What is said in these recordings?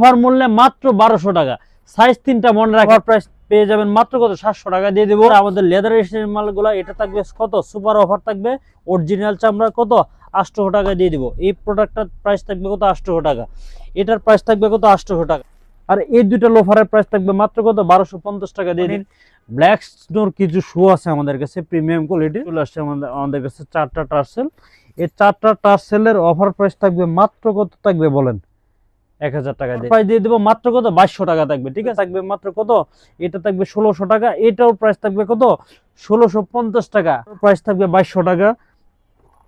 Offer মূল্যে মাত্র বারোশো টাকা। সাইজ তিনটা মনে রাখার প্রাইস পেয়ে যাবেন মাত্র কত? সাতশো টাকা দিয়ে দেবো। আমাদের লেদার মালগুলো এটা থাকবে কত? সুপার অফার থাকবে। অরিজিনাল চামড়া কত? আটশো টাকা দিয়ে দিব। এই প্রোডাক্টটার প্রাইস থাকবে কত? আটশো টাকা। এটার প্রাইস থাকবে কত? আটশো টাকা। আর এই দুইটা লোফারের প্রাইস থাকবে মাত্র কত? বারোশো পঞ্চাশ টাকা দিয়ে দিন। ব্ল্যাক স্নোর কিছু শু আছে আমাদের কাছে প্রিমিয়াম কোয়ালিটি চলে আসছে আমাদের আমাদের কাছে চারটা টার্সেল এই চারটা টার্সেলের অফার প্রাইস থাকবে মাত্র কত? থাকবে বলেন। এক হাজার টাকা দিয়ে। প্রাইস দিয়ে দেবো মাত্র কত? বাইশশো টাকা থাকবে ঠিক আছে? থাকবে মাত্র কত? এটা থাকবে ষোলোশো টাকা এটাও প্রাইস থাকবে কত? ষোলোশো পঞ্চাশ টাকা। প্রাইস থাকবে বাইশশো টাকা।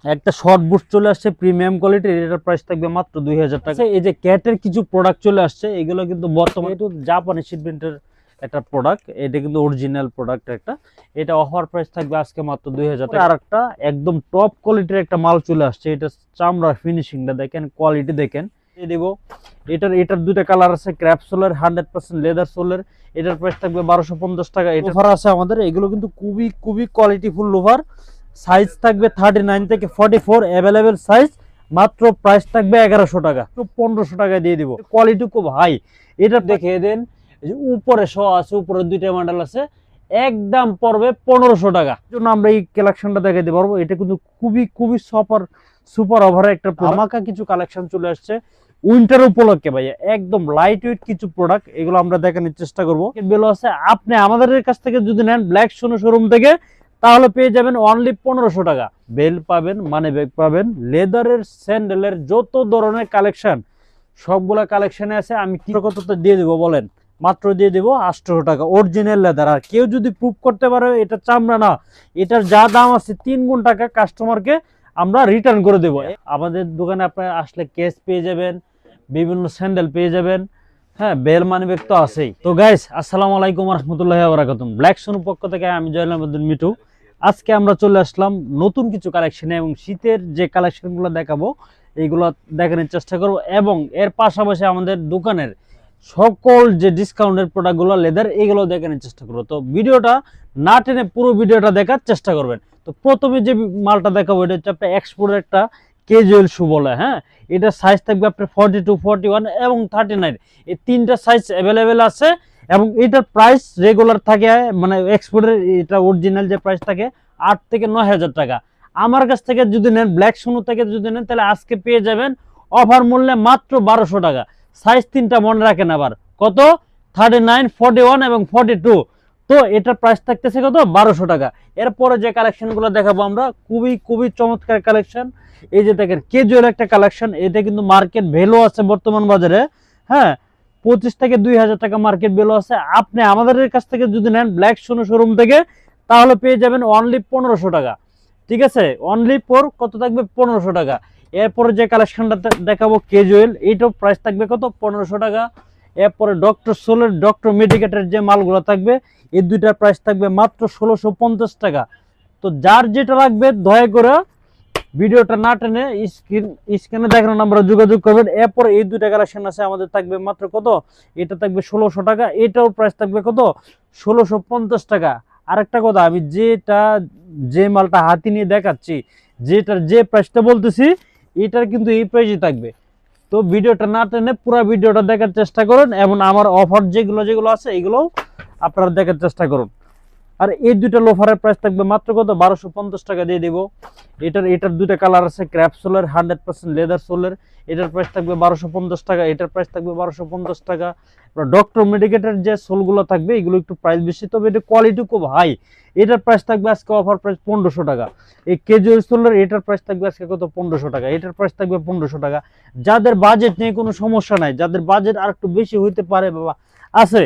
একটা শর্ট বুট চলে আসছে প্রিমিয়াম কোয়ালিটির এটার প্রাইস থাকবে মাত্র দুই হাজার টাকা। এই যে ক্যাটের কিছু প্রোডাক্ট চলে আসছে এগুলো কিন্তু বর্তমানে একটু জাপানি শিপমেন্টের একটা প্রোডাক্ট এটা কিন্তু অরিজিনাল প্রোডাক্ট একটা। এটা অফার প্রাইস থাকবে আজকে মাত্র দুই হাজার টাকা। আর একটা একদম টপ কোয়ালিটির একটা মাল চলে আসছে এটা চামড়া ফিনিশিংটা দেখেন কোয়ালিটি দেখেন। দিব। এটার এটার দুইটা কালার আছে ক্র্যাপ সোলের হান্ড্রেড পার্সেন্ট লেদার সোলের এটার প্রাইস থাকবে বারোশো পঞ্চাশ টাকা। অফার আছে আমাদের এগুলো কিন্তু খুবই খুবই কোয়ালিটিফুল লোভার সাইজ থাকবে থার্টি নাইন থেকে ফর্টি ফোর অ্যাভেলেবেল সাইজ মাত্র প্রাইস থাকবে এগারোশো টাকা। পনেরোশো টাকা দিয়ে দিব। কোয়ালিটি খুব হাই এটা দেখে দেন এই যে উপরে শ আছে উপরে দুইটা মডেল আছে একদম পড়বে পনেরোশো টাকা। জন্য আমরা এই কালেকশনটা দেখাতে পারব। এটা কিন্তু খুবই খুবই সুপার সুপার ওভার একটা আমাকা কিছু কালেকশন চলে আসছে। উইন্টার উপলক্ষে ভাইয়া একদম লাইট ওয়েট কিছু প্রোডাক্ট এগুলো আমরা দেখানোর চেষ্টা করব। বেলো আছে, আপনি আমাদের কাছ থেকে যদি নেন ব্ল্যাক সোনো শোরুম থেকে, তাহলে পেয়ে যাবেন অনলি পনেরোশো টাকা। বেল পাবেন মানে ব্যাগ পাবেন লেদারের স্যান্ডেলের যত ধরনের কালেকশন সবগুলা কালেকশনে আছে, আমি কি দিয়ে দেবো বলেন? মাত্র দিয়ে দেবো আটশোশো টাকা অরিজিনাল লেদার আর কেউ যদি প্রুভ করতে পারে, এটা চামড়া না, এটার যা দাম আছে, তিন গুণ টাকা কাস্টমারকে আমরা রিটার্ন করে দেবো। আমাদের দোকানে আপনার আসলে ক্যাশ পেয়ে যাবেন বিভিন্ন স্যান্ডেল পেয়ে যাবেন। হ্যাঁ বেল মানি ব্যাগ তো আছেই। তো গাইস আসসালামু আলাইকুম রহমতুল্লাহ বরাকাতুম ব্ল্যাক সোনু পক্ষ থেকে আমি জয়লামুদ্দিন মিটু আজকে আমরা চলে আসলাম নতুন কিছু কালেকশনে এবং শীতের যে কালেকশনগুলো দেখাবো, এইগুলো দেখানোর চেষ্টা করব এবং এর পাশাপাশি আমাদের দোকানের সকল যে ডিসকাউন্টের প্রোডাক্টগুলো লেদার এগুলো দেখানোর চেষ্টা করব। তো ভিডিওটা না টেনে পুরো ভিডিওটা দেখার চেষ্টা করবেন। তো প্রথমে যে মালটা দেখাবো, এটা হচ্ছে আপনার এক্সপোর্টের একটা কেজুয়াল শু বলে হ্যাঁ? এটা সাইজ থাকবে আপনার ফর্টি টু ফর্টি ওয়ান এবং থার্টি নাইন এই তিনটা সাইজ অ্যাভেলেবেল আছে এবং এটার প্রাইস রেগুলার থাকে মানে এক্সপোর্টের এটা অরিজিনাল যে প্রাইস থাকে, আট থেকে নয় হাজার টাকা। আমার কাছ থেকে যদি নেন ব্ল্যাক সোনু থেকে যদি নেন, তাহলে আজকে পেয়ে যাবেন অফার মূল্যে মাত্র বারোশো টাকা। সাইজ তিনটা মনে রাখেন আবার। কত? থার্টি নাইন ফর্টি ওয়ান এবং ফর্টি টু তো এটার প্রাইস থাকতেছে কত? বারোশো টাকা। এরপরে যে কালেকশনগুলো দেখাবো আমরা, খুবই খুবই চমৎকার কালেকশন এই যে দেখেন কেজুয়াল একটা কালেকশন এটা কিন্তু মার্কেট ভ্যালু আছে বর্তমান বাজারে। হ্যাঁ পঁচিশ থেকে দুই হাজার টাকা মার্কেট ভ্যালু আছে। আপনি আমাদের কাছ থেকে যদি নেন ব্ল্যাক সোনো শোরুম থেকে, তাহলে পেয়ে যাবেন অনলি পনেরোশো টাকা। ঠিক আছে? অনলি ফোর কত থাকবে? পনেরোশো টাকা। এরপরে যে কালেকশনটা দেখাবো কেজুয়েল এইটাও প্রাইস থাকবে কত? পনেরোশো টাকা। এরপরে ডক্টর সোলের, ডক্টর মেডিকেটের যে মালগুলো থাকবে, এই দুইটার প্রাইস থাকবে মাত্র ষোলোশো পঞ্চাশ টাকা। তো যার যেটা লাগবে, দয়া করে ভিডিওটা না টেনে স্ক্রিন, স্ক্রিনে দেখানো নাম্বারে যোগাযোগ করবেন। এরপর এই দুইটা কালেকশন আছে, আমাদের থাকবে মাত্র কত? এটা থাকবে ষোলোশো টাকা, এটাও প্রাইস থাকবে কত? ষোলোশো পঞ্চাশ টাকা। আরেকটা কথা, আমি যেটা, যে মালটা হাতি নিয়ে দেখাচ্ছি, যেটার যে প্রাইসটা বলতেছি, এটার কিন্তু এই প্রাইসই থাকবে। তো ভিডিওটা না টেনে পুরো ভিডিওটা দেখার চেষ্টা করুন এবং আমার অফার যেগুলো যেগুলো আছে এগুলো আপনারা দেখার চেষ্টা করুন। আর এই দুইটা লোফারের প্রাইস থাকবে মাত্র কত? বারোশো পঞ্চাশ টাকা দিয়ে দিব। এটার এটার দুইটা কালার আছে ক্র্যাপ সোলের হান্ড্রেড পার্সেন্ট লেদার সোলের এটার প্রাইস থাকবে বারোশো পঞ্চাশ টাকা, এটার প্রাইস থাকবে বারোশো পঞ্চাশ টাকা। ডক্টর মেডিকেটের যে সোলগুলো থাকবে, এগুলো একটু প্রাইস বেশি, তবে এটা কোয়ালিটি খুব হাই এটার প্রাইস থাকবে আজকে অফার প্রাইস পনেরোশো টাকা। এই কেজুয়াল সোলের এটার প্রাইস থাকবে আজকে কত? পনেরোশো টাকা। এটার প্রাইস থাকবে পনেরোশো টাকা। যাদের বাজেট নিয়ে কোনো সমস্যা নাই, যাদের বাজেট আর একটু বেশি হইতে পারে বাবা আছে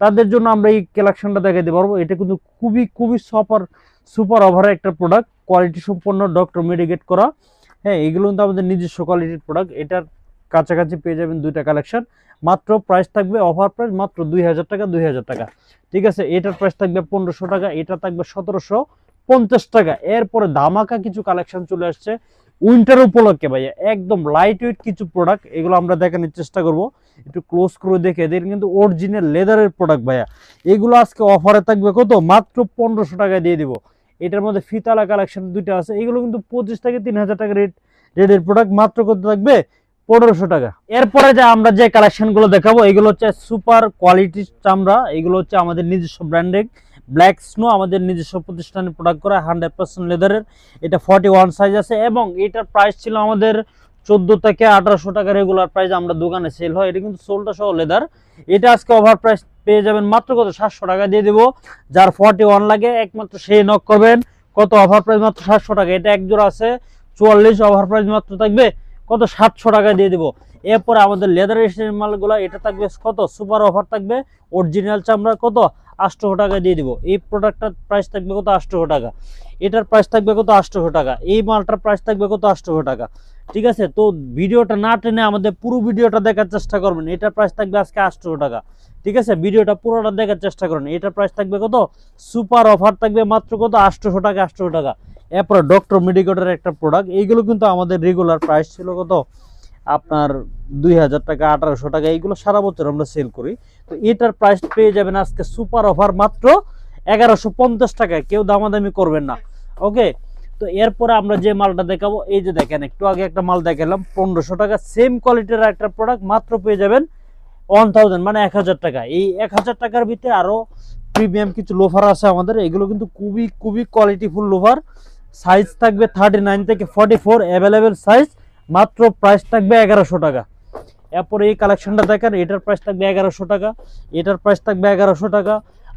তাদের জন্য আমরা এই কালেকশনটা দেখাইতে পারব এটা কিন্তু খুবই খুবই সপার সুপার ওভারের একটা প্রোডাক্ট কোয়ালিটি সম্পন্ন ডক্টর মেডিকেট করা। হ্যাঁ এগুলো কিন্তু আমাদের নিজস্ব কোয়ালিটির প্রোডাক্ট এটার কাছাকাছি পেয়ে যাবেন দুইটা কালেকশন মাত্র প্রাইস থাকবে অফার প্রাইস মাত্র দুই হাজার টাকা, দুই হাজার টাকা। ঠিক আছে? এটার প্রাইস থাকবে পনেরোশো টাকা, এটা থাকবে সতেরোশো। পঞ্চাশ টাকা। এরপরে ধামাকা কিছু কালেকশন চলে আসছে। উইন্টার উপলক্ষে ভাইয়া, একদম লাইট ওয়েট কিছু প্রোডাক্ট এগুলো আমরা দেখানোর চেষ্টা করব। একটু ক্লোজ করে দেখে এদের কিন্তু অরিজিনাল লেদারের প্রোডাক্ট ভাইয়া। এগুলো আজকে অফারে থাকবে কত? মাত্র পনেরোশো টাকা দিয়ে দিব। এটার মধ্যে ফিতালা কালেকশন দুইটা আছে। এগুলো কিন্তু পঁচিশ থেকে তিন হাজার টাকা রেট রেটের প্রোডাক্ট মাত্র কত থাকবে? পনেরোশো টাকা। এরপরে যে আমরা যে কালেকশনগুলো দেখাবো, এগুলো হচ্ছে সুপার কোয়ালিটির চামড়া। এগুলো হচ্ছে আমাদের নিজস্ব ব্র্যান্ডের ব্ল্যাক স্নো আমাদের নিজস্ব প্রতিষ্ঠানে প্রোডাক্ট করা হান্ড্রেড পার্সেন্ট লেদারের এটা ফর্টি ওয়ান সাইজ আছে এবং এটার প্রাইস ছিল আমাদের চোদ্দ থেকে আঠারোশো টাকা রেগুলার প্রাইস আমরা দোকানে সেল হয়। এটা কিন্তু সোলটা সহ লেদার এটা আজকে ওভার প্রাইস পেয়ে যাবেন মাত্র কত? সাতশো টাকা দিয়ে দেবো। যার ফর্টি ওয়ান লাগে, একমাত্র সেই নক করবেন। কত ওভার প্রাইস মাত্র সাতশো টাকা। এটা এক জোড়া আছে, চুয়াল্লিশ ওভার প্রাইস মাত্র থাকবে। কত? সাতশো টাকা দিয়ে দেবো। এরপরে আমাদের লেদার মালগুলো, এটা থাকবে কত? সুপার অফার থাকবে। অরিজিনাল চামড়া কত? আটশো টাকা দিয়ে দিব। এই প্রোডাক্টটার প্রাইস থাকবে কত? আটশো টাকা। এটার প্রাইস থাকবে কত? আটশো টাকা। এই মালটার প্রাইস থাকবে কত? আটশো টাকা। ঠিক আছে? তো ভিডিওটা না টেনে আমাদের পুরো ভিডিওটা দেখার চেষ্টা করবেন। এটার প্রাইস থাকবে আজকে আটশো টাকা। ঠিক আছে? ভিডিওটা পুরোটা দেখার চেষ্টা করেন। এটার প্রাইস থাকবে কত? সুপার অফার থাকবে মাত্র কত? আটশো টাকা আটশো টাকা। এরপরে ডক্টর মেডিকেটের একটা প্রোডাক্ট এইগুলো কিন্তু আমাদের রেগুলার প্রাইস ছিল কত? আপনার দুই হাজার টাকা, আঠারোশো টাকা, এইগুলো সারা বছর আমরা সেল করি। তো এটার প্রাইস পেয়ে যাবেন আজকে সুপার অফার মাত্র এগারোশো পঞ্চাশ টাকায়। কেউ দামাদামি করবেন না। ওকে তো এরপরে আমরা যে মালটা দেখাবো, এই যে দেখেন, একটু আগে একটা মাল দেখালাম, পনেরোশো টাকা সেম কোয়ালিটির একটা প্রোডাক্ট মাত্র পেয়ে যাবেন ওয়ান থাউজেন্ড মানে এক হাজার টাকা। এই এক হাজার টাকার ভিতরে আরও প্রিমিয়াম কিছু লোফার আছে আমাদের। এগুলো কিন্তু খুবই খুবই কোয়ালিটিফুল লোফার সাইজ থাকবে থার্টি নাইন থেকে ফর্টি ফোর অ্যাভেলেবেল সাইজ মাত্র প্রাইস থাকবে এগারোশো টাকা। এরপরে এই কালেকশনটা দেখেন, এটার প্রাইস থাকবে এগারোশো টাকা, এটার প্রাইস থাকবে এগারোশো টাকা।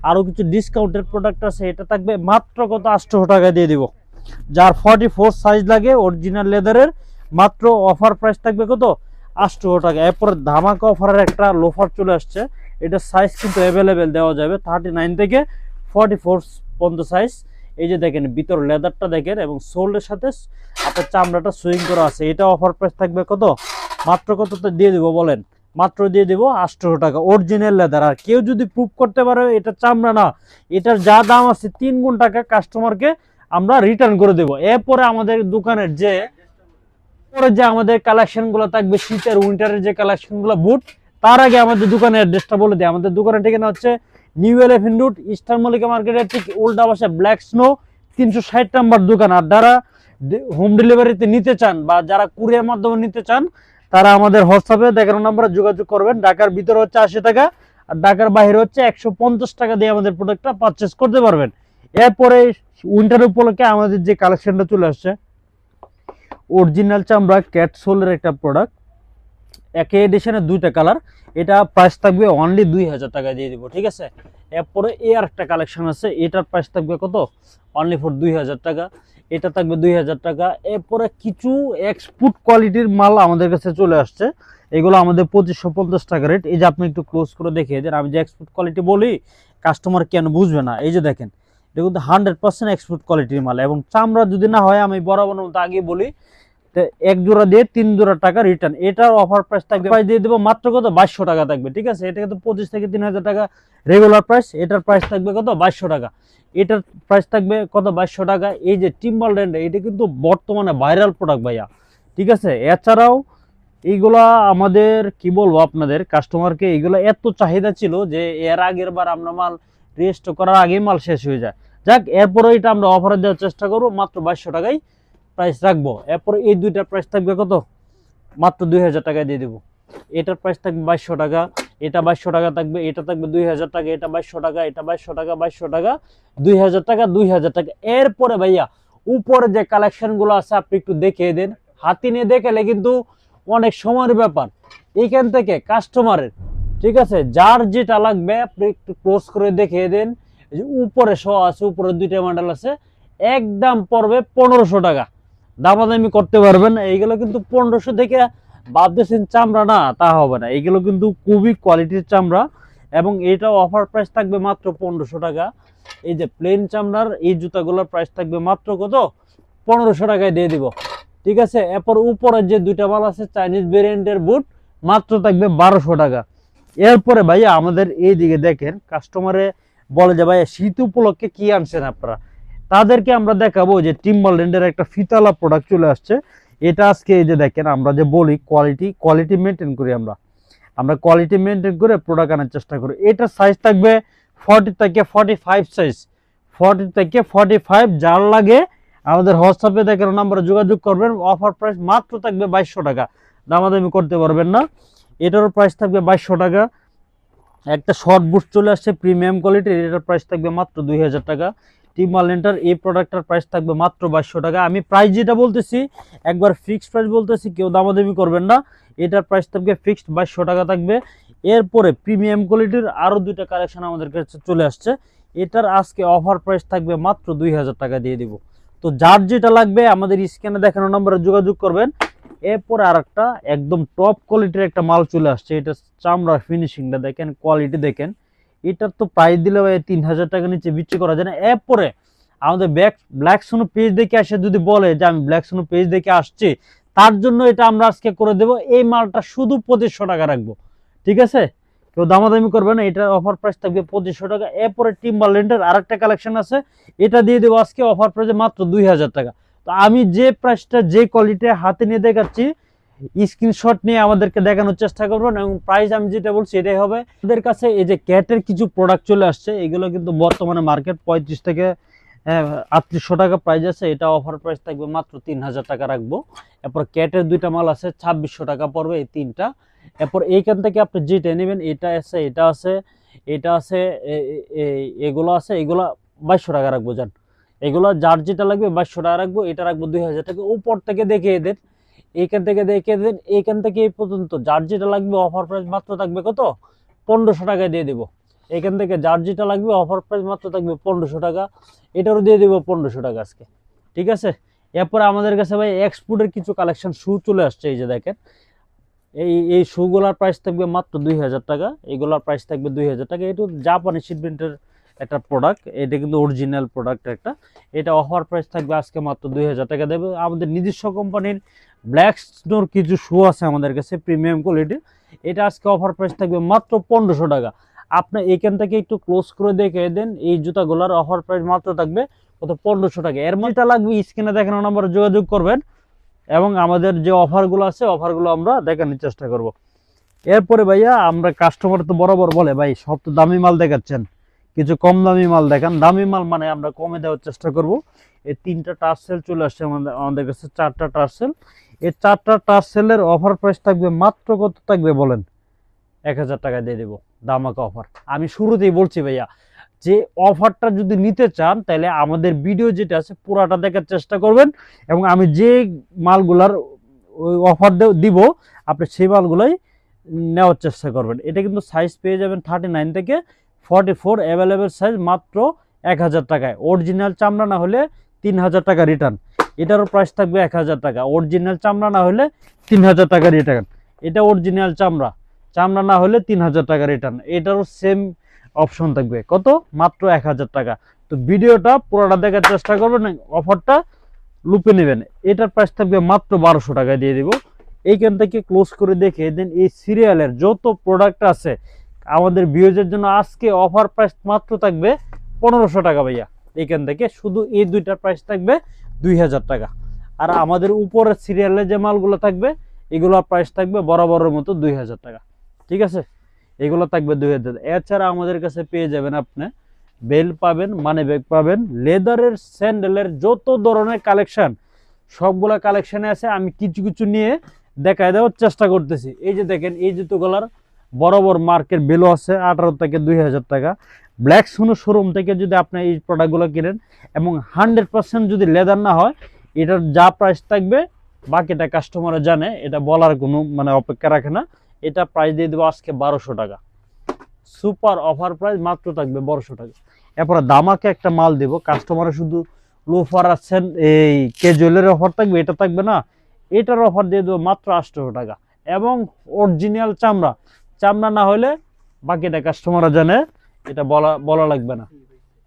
আরও কিছু ডিসকাউন্টের প্রোডাক্ট আছে, এটা থাকবে মাত্র কত? আটশোশো টাকা দিয়ে দিব। যার ফর্টি ফোর সাইজ লাগে অরিজিনাল লেদারের মাত্র অফার প্রাইস থাকবে কত? আটশো টাকা। এরপরে ধামাকা অফারের একটা লোফার চলে আসছে, এটা সাইজ কিন্তু অ্যাভেলেবেল দেওয়া যাবে থার্টি নাইন থেকে ফর্টি ফোর পর্যন্ত সাইজ এই যে দেখেন, ভিতর লেদারটা দেখেন, এবং সোল্ডের সাথে আপনার চামড়াটা সুইং করা আছে, এটা অফার প্রাইস থাকবে কত? মাত্র কত দিয়ে দিব বলেন? মাত্র দিয়ে দিব আটশো টাকা। অরিজিনাল লেদার আর কেউ যদি প্রুভ করতে পারে, এটা চামড়া না। এটার যা দাম আছে, তিন গুণ টাকা কাস্টমারকে আমরা রিটার্ন করে দেব। এরপরে আমাদের দোকানের যে পরে যে আমাদের কালেকশনগুলো থাকবে, শীতের উইন্টারের যে কালেকশনগুলো বুট তার আগে আমাদের দোকানের অ্যাড্রেসটা বলে দিই। আমাদের দোকানের ঠিকানা হচ্ছে New Elephant Route Eastern Mallika মার্কেটের ঠিক উল্টা পাশে ব্ল্যাক স্নো তিনশো ষাট নাম্বার দোকান। আর যারা হোম ডেলিভারিতে নিতে চান বা যারা কুরিয়ার মাধ্যমে নিতে চান তারা আমাদের হোয়াটসঅ্যাপে দেখানো নাম্বারে যোগাযোগ করবেন। ঢাকার ভিতরে হচ্ছে আশি টাকা, আর ঢাকার বাইরে হচ্ছে একশো পঞ্চাশ টাকা দিয়ে আমাদের প্রোডাক্টটা পারচেস করতে পারবেন। এরপরে উইন্টার উপলক্ষে আমাদের যে কালেকশনটা চলে আসছে অরিজিনাল চামড়া ক্যাটসোলের একটা প্রোডাক্ট একে এডিশনের দুইটা কালার এটা প্রাইস থাকবে অনলি দুই হাজার টাকা দিয়ে দিব, ঠিক আছে? এরপরে এ আর একটা কালেকশন আছে, এটার প্রাইস থাকবে কত? অনলি ফর দুই হাজার টাকা। এটা থাকবে দুই হাজার টাকা। এরপরে কিছু এক্সপোর্ট কোয়ালিটির মাল আমাদের কাছে চলে আসছে। এগুলো আমাদের পঁচিশশো পঞ্চাশ টাকা রেট এই যে আপনি একটু ক্লোজ করে দেখিয়ে দেন, আমি যে এক্সপোর্ট কোয়ালিটি বলি কাস্টমার কেন বুঝবে না? এই যে দেখেন, এটা কিন্তু হান্ড্রেড পার্সেন্ট এক্সপোর্ট কোয়ালিটির মাল। এবং চামড়া যদি না হয়, আমি বরাবর মতো আগে বলি তো এক জোড়া দিয়ে তিন জোড়া টাকা রিটার্ন এটার অফার প্রাইস থাকবে প্রাইস দিয়ে দেবো মাত্র কত? বাইশশো টাকা থাকবে, ঠিক আছে? এটা কিন্তু পঁচিশ থেকে তিন হাজার টাকা রেগুলার প্রাইস এটার প্রাইস থাকবে কত? বাইশশো টাকা। এটার প্রাইস থাকবে কত? বাইশশো টাকা। এই যে টিম্বাল র্যান্ড এটা কিন্তু বর্তমানে ভাইরাল প্রোডাক্ট ভাইয়া, ঠিক আছে? এছাড়াও এইগুলা আমাদের, কি বলব আপনাদের কাস্টমারকে এইগুলো এত চাহিদা ছিল যে এর আগের বার আমরা মাল রেজিস্টার করার আগেই মাল শেষ হয়ে যায়। যাক এরপরে এটা আমরা অফারে দেওয়ার চেষ্টা করব, মাত্র বাইশশো টাকায় প্রাইস রাখব। এরপরে এই দুইটার প্রাইস থাকবে কত? মাত্র দুই হাজার টাকায় দিয়ে দেবো। এটার প্রাইস থাকবে বাইশশো টাকা, এটা বাইশশো টাকা থাকবে, এটা থাকবে দুই হাজার টাকা, এটা বাইশশো টাকা, এটা বাইশশো টাকা বাইশশো টাকা, দুই হাজার টাকা, দুই হাজার টাকা। এরপরে ভাইয়া, উপরে যে কালেকশনগুলো আছে, আপনি একটু দেখিয়ে দেন। হাতি নিয়ে দেখালে কিন্তু অনেক সময়ের ব্যাপার। এইখান থেকে কাস্টমারের ঠিক আছে? যার যেটা লাগবে, আপনি একটু ক্লোজ করে দেখিয়ে দেন। উপরে শো আছে, উপরে দুইটা মডেল আছে, একদম পড়বে পনেরোশো টাকা। দামাদামি করতে পারবেন এইগুলো কিন্তু পনেরোশো থেকে ভাবতেছেন চামড়া, না, তা হবে না। এইগুলো কিন্তু খুবই কোয়ালিটির চামড়া এবং এটাও অফার প্রাইস থাকবে মাত্র পনেরোশো টাকা। এই যে প্লেন চামড়ার এই জুতাগুলোর প্রাইস থাকবে মাত্র কত? পনেরোশো টাকায় দিয়ে দিব। ঠিক আছে? এরপর উপরের যে দুইটা মাল আছে চাইনিজ ভেরিয়েন্টের বুট মাত্র থাকবে বারোশো টাকা। এরপরে ভাইয়া আমাদের এই দিকে দেখেন কাস্টমারে বলে যে, ভাইয়া শীত উপলক্ষে কি আনছেন আপনারা? তাদেরকে আমরা দেখাবো যে টিম্বাল রেন্ডের একটা ফিতালা প্রোডাক্ট চলে আসছে। এটা আজকে এই যে দেখেন, আমরা যে বলি কোয়ালিটি কোয়ালিটি মেনটেন করি আমরা। আমরা কোয়ালিটি মেনটেন করে প্রোডাক্ট আনার চেষ্টা করি। এটার সাইজ থাকবে ফর্টি থেকে ফর্টি ফাইভ সাইজ ফর্টি থেকে ফর্টি ফাইভ যার লাগে আমাদের হোয়াটসঅ্যাপে দেখেন নাম্বারে যোগাযোগ করবেন। অফার প্রাইস মাত্র থাকবে বাইশশো টাকা। দামাদামি করতে পারবেন না। এটারও প্রাইস থাকবে বাইশশো টাকা। একটা শর্ট বুট চলে আসছে প্রিমিয়াম কোয়ালিটির এটার প্রাইস থাকবে মাত্র দুই হাজার টাকা। টিম মার্লেন্টার এই প্রোডাক্টটার প্রাইস থাকবে মাত্র বাইশশো টাকা। আমি প্রাইস যেটা বলতেছি, একবার ফিক্সড প্রাইস বলতেছি, কেউ দামাদামি করবেন না। এটার প্রাইস থাকবে ফিক্সড বাইশশো টাকা থাকবে। এরপরে প্রিমিয়াম কোয়ালিটির আরও দুইটা কালেকশন আমাদের কাছে চলে আসছে। এটার আজকে অফার প্রাইস থাকবে মাত্র দুই হাজার টাকা দিয়ে দিব। তো যার যেটা লাগবে, আমাদের স্ক্যানে দেখানো নম্বরে যোগাযোগ করবেন। এরপরে আর একটা একদম টপ কোয়ালিটির একটা মাল চলে আসছে। এটা চামড়া ফিনিশিংটা দেখেন কোয়ালিটি দেখেন। এটার তো প্রাইস দিলে ভাই তিন হাজার টাকা নিচে বিক্রি করা যায় না। এরপরে আমাদের ব্যাক ব্ল্যাক সোনো পেজ দেখে আসে যদি বলে যে আমি ব্ল্যাক সোনো পেজ দেখে আসছি, তার জন্য এটা আমরা আজকে করে দেব। এই মালটা শুধু পঁচিশশো টাকা রাখব। ঠিক আছে? কেউ দামাদামি করবে না, এটার অফার প্রাইস থাকবে পঁচিশশো টাকা। এরপরে টিম্বারল্যান্ডের আরেকটা কালেকশন আছে, এটা দিয়ে দেবো আজকে অফার প্রাইসে মাত্র দুই হাজার টাকা। তো আমি যে প্রাইসটা যে কোয়ালিটি হাতে নিয়ে দেখাচ্ছি স্ক্রিনশট নিয়ে আমাদেরকে দেখানোর চেষ্টা করবেন এবং প্রাইস আমি যেটা বলছি এটাই হবে। আমাদের কাছে এই যে ক্যাটের কিছু প্রোডাক্ট চলে আসছে, এগুলো কিন্তু বর্তমানে মার্কেট পঁয়ত্রিশ থেকে আটত্রিশশো টাকা প্রাইস আছে। এটা অফার প্রাইস থাকবে মাত্র তিন হাজার টাকা রাখব। এরপর ক্যাটের দুইটা মাল আছে, ছাব্বিশশো টাকা পড়বে এই তিনটা। এরপর এইখান থেকে আপনি যেটা নেবেন, এটা আছে এটা আছে এটা আছে এগুলো আছে, এগুলো বাইশশো টাকা রাখব যান এগুলো যার যেটা লাগবে বাইশশো টাকা রাখব, এটা রাখব দুই হাজার টাকা। উপর থেকে দেখে দেন এইখান থেকে দেখে দেন এইখান থেকে এই পর্যন্ত। যার যেটা লাগবে অফার প্রাইস মাত্র থাকবে কত? পনেরোশো টাকায় দিয়ে দেবো। এখান থেকে যার যেটা লাগবে অফার প্রাইস মাত্র থাকবে পনেরোশো টাকা। এটারও দিয়ে দেবো পনেরোশো টাকা আজকে। ঠিক আছে? এরপরে আমাদের কাছে ভাই এক্সপোর্টের কিছু কালেকশন শু চলে আসছে, এই যে দেখেন। এই এই শুগুলার প্রাইস থাকবে মাত্র দুই হাজার টাকা। এইগুলার প্রাইস থাকবে দুই হাজার টাকা। এটা জাপানি শিপমেন্টের একটা প্রোডাক্ট এটা কিন্তু অরিজিনাল প্রোডাক্ট একটা। এটা অফার প্রাইস থাকবে আজকে মাত্র দুই হাজার টাকা দেবে। আমাদের নিজস্ব কোম্পানির ব্ল্যাক স্নোর কিছু শু আছে আমাদের কাছে প্রিমিয়াম কোয়ালিটির এটা আজকে অফার প্রাইস থাকবে মাত্র পনেরোশো টাকা। আপনি এখান থেকে একটু ক্লোজ করে দেখে দেন, এই জুতাগুলোর অফার প্রাইস মাত্র থাকবে কত পনেরোশো টাকা। এর মধ্যে লাগবে স্ক্রিনে দেখানো নম্বরে যোগাযোগ করবেন। এবং আমাদের যে অফারগুলো আছে অফারগুলো আমরা দেখানোর চেষ্টা করব। এরপরে ভাইয়া, আমরা কাস্টমার তো বরাবর বলে, ভাই, সব তো দামি মাল দেখাচ্ছেন। কিছু কম দামি মাল দেখান। দামি মাল মানে আমরা কমে দেওয়ার চেষ্টা করব। এই তিনটা টার্সেল চলে আসছে আমাদের আমাদের কাছে, চারটা টার্সেল এই চারটা টার্সেলের অফার প্রাইস থাকবে মাত্র কত থাকবে বলেন? এক হাজার টাকা দিয়ে দেবো দামাকা অফার আমি শুরুতেই বলছি ভাইয়া, যে অফারটা যদি নিতে চান, তাহলে আমাদের ভিডিও যেটা আছে, পুরাটা দেখার চেষ্টা করবেন এবং আমি যে মালগুলার ওই অফার দিব, আপনি সেই মালগুলোই নেওয়ার চেষ্টা করবেন। এটা কিন্তু সাইজ পেয়ে যাবেন থার্টি নাইন থেকে ফর্টি ফোর অ্যাভেলেবেল সাইজ মাত্র এক হাজার টাকায়। অরিজিনাল চামড়া না হলে তিন হাজার টাকা রিটার্ন এটারও প্রাইস থাকবে এক হাজার টাকা। অরিজিনাল চামড়া না হলে তিন হাজার টাকা রিটার্ন এটা অরিজিনাল চামড়া। চামড়া না হলে তিন হাজার টাকা রিটার্ন এটারও সেম অপশন থাকবে। কত? মাত্র এক হাজার টাকা। তো ভিডিওটা পুরোটা দেখার চেষ্টা করবেন অফারটা লুপে নেবেন। এটার প্রাইস থাকবে মাত্র বারোশো টাকায় দিয়ে দিব। এইখান থেকে ক্লোজ করে দেখে দেন এই সিরিয়ালের যত প্রোডাক্ট আছে আমাদের ভিউজের জন্য আজকে অফার প্রাইস মাত্র থাকবে পনেরোশো টাকা ভাইয়া। এখান থেকে শুধু এই দুইটার প্রাইস থাকবে দুই হাজার টাকা। আর আমাদের উপরের সিরিয়ালের যে মালগুলো থাকবে, এগুলোর প্রাইস থাকবে বরাবরের মতো দুই হাজার টাকা। ঠিক আছে? এগুলো থাকবে দুই হাজার। এছাড়া আমাদের কাছে পেয়ে যাবেন আপনি বেল পাবেন মানি ব্যাগ পাবেন লেদারের স্যান্ডেলের যত ধরনের কালেকশন সবগুলো কালেকশনে আছে, আমি কিছু কিছু নিয়ে দেখায় দেওয়ার চেষ্টা করতেছি। এই যে দেখেন, এই জুতোগুলার বরাবর মার্কের বেলো আছে আঠারো থেকে দুই হাজার টাকা। ব্ল্যাক সোনো শোরুম থেকে যদি আপনি এই প্রোডাক্টগুলো কিনেন এবং হান্ড্রেড পার্সেন্ট যদি লেদার না হয়, এটার যা প্রাইস থাকবে, বাকিটা কাস্টমাররা জানে, এটা বলার কোনো মানে অপেক্ষা রাখে না। এটা প্রাইস দিয়ে দেবো আজকে বারোশো টাকা। সুপার অফার প্রাইস মাত্র থাকবে বারোশো টাকা। এরপরে দামাকে একটা মাল দেবো কাস্টমারে শুধু লোফার আছেন, এই ক্যাজুয়ালের অফার থাকবে, এটা থাকবে না। এটার অফার দিয়ে দেবো মাত্র আটশো টাকা। এবং অরিজিনাল চামড়া চামড়া না হলে বাকিটা কাস্টমাররা জানে, এটা বলা বলা লাগবে না।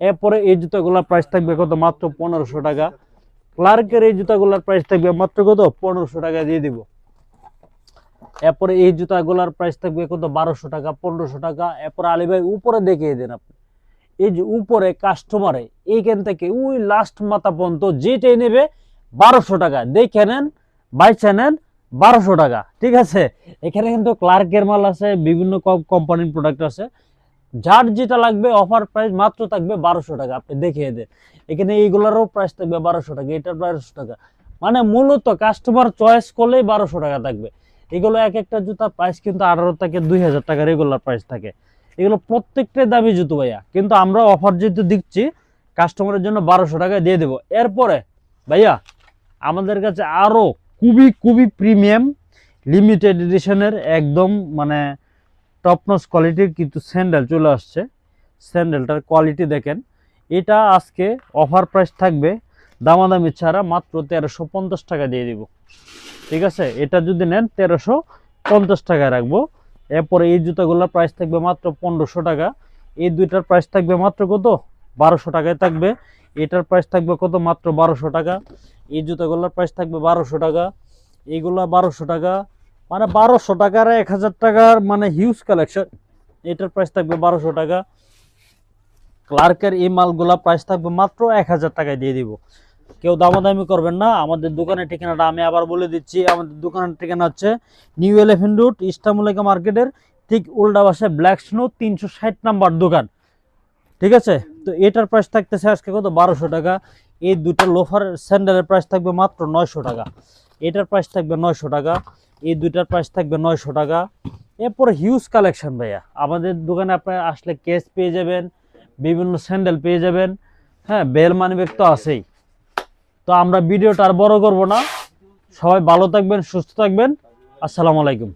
এরপরে এই জুতাগুলোর প্রাইস থাকবে কত? মাত্র পনেরোশো টাকা। ক্লার্কের এই জুতাগুলোর প্রাইস থাকবে মাত্র কত? পনেরোশো টাকা দিয়ে দিব। এরপরে এই জুতাগুলোর প্রাইস থাকবে কত? বারোশো টাকা, পনেরোশো টাকা। এরপরে আলী ভাই উপরে দেখিয়ে দেন আপনি। এই যে উপরে কাস্টমারে এইখান থেকে ওই লাস্ট মাথা পর্যন্ত যেটাই নেবে বারোশো টাকা। দেখে নেন, বাইচা নেন বারোশো টাকা, ঠিক আছে? এখানে কিন্তু ক্লার্কের মাল আছে, বিভিন্ন কোম্পানির প্রোডাক্ট আছে। যার যেটা লাগবে অফার প্রাইস মাত্র থাকবে বারোশো টাকা, আপনি দেখিয়ে দেন এখানে এইগুলোরও প্রাইস থাকবে বারোশো টাকা এটার বারোশো টাকা। মানে মূলত কাস্টমার চয়েস করলেই বারোশো টাকা থাকবে। এগুলো এক একটা জুতার প্রাইস কিন্তু আঠারো থেকে দুই হাজার টাকা রেগুলার প্রাইস থাকে। এগুলো প্রত্যেকটাই দামি জুতো ভাইয়া। কিন্তু আমরা অফার যেহেতু দিচ্ছি কাস্টমারের জন্য বারোশো টাকায় দিয়ে দেবো। এরপরে ভাইয়া, আমাদের কাছে আরও খুবই খুবই প্রিমিয়াম লিমিটেড এডিশনের একদম মানে টপনস কোয়ালিটির কিন্তু স্যান্ডেল চলে আসছে। স্যান্ডেলটার কোয়ালিটি দেখেন। এটা আজকে অফার প্রাইস থাকবে, দামাদামি ছাড়া মাত্র তেরোশো পঞ্চাশ টাকা দিয়ে দিব। ঠিক আছে? এটা যদি নেন, তেরোশো পঞ্চাশ টাকায় রাখব। এরপরে এই জুতাগুলোর প্রাইস থাকবে মাত্র পনেরোশো টাকা। এই দুইটার প্রাইস থাকবে মাত্র কত? বারোশো টাকায় থাকবে। এটার প্রাইস থাকবে কত? মাত্র বারোশো টাকা। এই জুতাগুলোর প্রাইস থাকবে বারোশো টাকা। এইগুলা বারোশো টাকা। মানে বারোশো টাকার এক হাজার টাকার মানে হিউজ কালেকশন এটার প্রাইস থাকবে বারোশো টাকা। ক্লার্কের এই মালগুলা প্রাইস থাকবে মাত্র এক হাজার টাকায় দিয়ে দিব। কেউ দামাদামি করবেন না। আমাদের দোকানের ঠিকানাটা আমি আবার বলে দিচ্ছি। আমাদের দোকানের ঠিকানা হচ্ছে নিউ এলিফেন্ট রুট ইস্টামুলিকা মার্কেটের ঠিক উল্টা বাসায় ব্ল্যাক স্নো তিনশো ষাট নাম্বার দোকান। ঠিক আছে? তো এটার প্রাইস থাকতেছে আজকে কত? বারোশো টাকা। এই দুটো লোফার স্যান্ডেলের প্রাইস থাকবে মাত্র নয়শো টাকা। এটার প্রাইস থাকবে নয়শো টাকা। এই দুইটার প্রাইস থাকবে নয়শো টাকা। এরপরে হিউজ কালেকশন ভাইয়া। আমাদের দোকানে আপনার আসলে কেস পেয়ে যাবেন, বিভিন্ন স্যান্ডেল পেয়ে যাবেন। হ্যাঁ বেল মানি ব্যাগ তো আছেই। তো আমরা ভিডিওটা আর বড় করব না। সবাই ভালো থাকবেন, সুস্থ থাকবেন। আসসালামু আলাইকুম।